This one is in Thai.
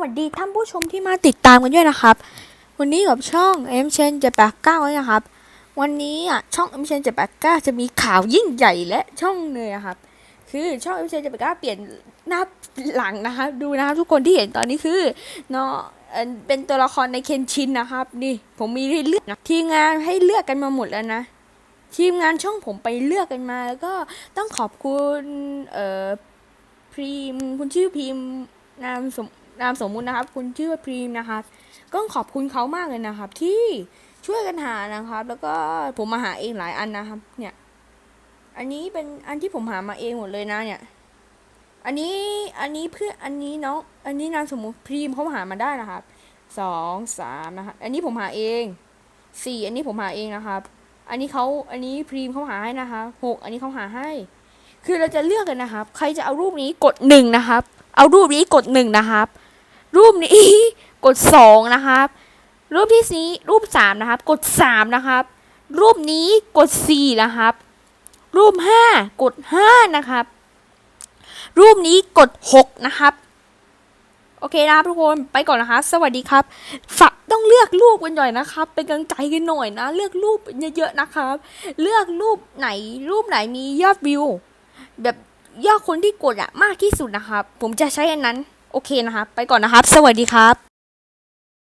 วัสดีท่านผู้ชมที่มาติดตามกันด้วยนะครับ วันนี้กับช่อง M c h a n 789นะครับ วันนี้อะช่อง M c h a n 789จะมีข่าวยิ่งใหญ่และช่องเลยอะครับ คือช่อง M c h a n 789เปลี่ยนหน้าหลังนะครับดูนะครับทุกคนที่เห็นตอนนี้คือเนาะเอ่อเป็นตัวละครในเคนชินนะครับนี่ผมมีให้เลือกนะทีมงานให้เลือกกันมาหมดแล้วนะ ทีมงานช่องผมไปเลือกกันมาแล้วก็ต้องขอบคุณเอ่อพรีมคุณชื่อพรีมนามสม นามสมมุตินะครับ คุณชื่อว่าพรีมนะครับ ก็ขอบคุณเขามากเลยนะครับ ที่ช่วยกันหานะครับ แล้วก็ผมมาหาเองหลายอันนะครับ เนี่ย อันนี้เป็นอันที่ผมหามาเองหมดเลยนะเนี่ย อันนี้อันนี้เพื่ออันนี้น้องอันนี้นามสมมุติพรีมเขาหามาได้นะครับสองสามนะครับ อันนี้ผมหาเองสี่อันนี้ผมหาเองนะครับ อันนี้เขาอันนี้พรีมเขาหาให้นะคะหกอันนี้เขาหาให้ คือเราจะเลือกกันนะครับ ใครจะเอารูปนี้กดหนึ่งนะครับ เอารูปนี้กดหนึ่งนะครับ รูปนี้ กดสองนะครับ รูปที่สี่รูปสามนะครับ กดสามนะครับ รูปนี้กดสี่นะครับ รูปห้ากดห้านะครับ รูปนี้กดหกนะครับ โอเคนะครับทุกคนไปก่อนนะคะ สวัสดีครับฝากต้องเลือกรูปกันหน่อยนะครับ เป็นกำลังใจกันหน่อยนะ เลือกรูปเยอะๆนะครับ เลือกรูปไหนรูปไหนมียอดวิว แบบยอดคนที่กดอะมากที่สุดนะครับ ผมจะใช้อันนั้น โอเคนะครับ ไปก่อนนะครับ สวัสดีครับ